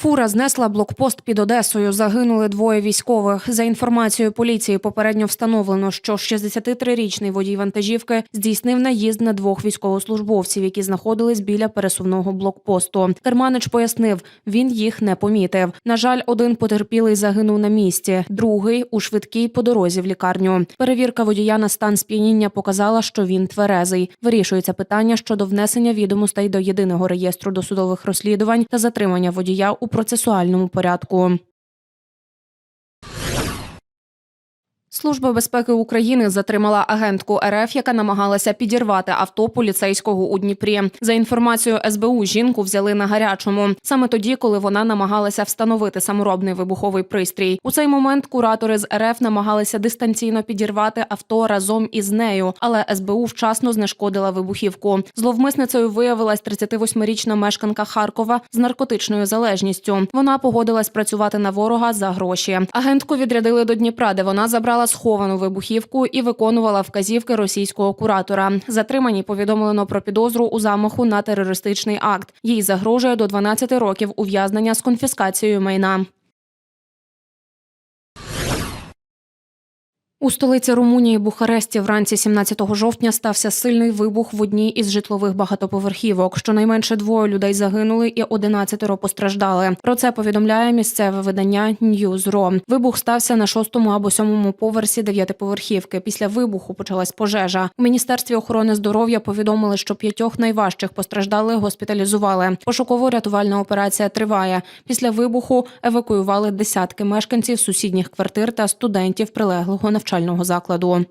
Фура знесла блокпост під Одесою. Загинули двоє військових. За інформацією поліції, попередньо встановлено, що 63-річний водій вантажівки здійснив наїзд на двох військовослужбовців, які знаходились біля пересувного блокпосту. Керманич пояснив, він їх не помітив. На жаль, один потерпілий загинув на місці, другий у швидкій по дорозі в лікарню. Перевірка водія на стан сп'яніння показала, що він тверезий. Вирішується питання щодо внесення відомостей до єдиного реєстру досудових розслідувань та затримання водія у процесуальному порядку. Служба безпеки України затримала агентку РФ, яка намагалася підірвати авто поліцейського у Дніпрі. За інформацією СБУ, жінку взяли на гарячому саме тоді, коли вона намагалася встановити саморобний вибуховий пристрій. У цей момент куратори з РФ намагалися дистанційно підірвати авто разом із нею, але СБУ вчасно знешкодила вибухівку. Зловмисницею виявилась 38-річна мешканка Харкова з наркотичною залежністю. Вона погодилась працювати на ворога за гроші. Агентку відрядили до Дніпра, де вона забрала сховану вибухівку і виконувала вказівки російського куратора. Затримані повідомлено про підозру у замаху на терористичний акт. Їй загрожує до 12 років ув'язнення з конфіскацією майна. У столиці Румунії Бухаресті вранці 17 жовтня стався сильний вибух в одній із житлових багатоповерхівок. Щонайменше двоє людей загинули і 11 постраждали. Про це повідомляє місцеве видання Newsro. Вибух стався на шостому або сьомому поверсі дев'ятиповерхівки. Після вибуху почалась пожежа. У міністерстві охорони здоров'я повідомили, що п'ятьох найважчих постраждалих госпіталізували. Пошуково-рятувальна операція триває. Після вибуху евакуювали десятки мешканців сусідніх квартир та студентів прилеглого навчального закладу.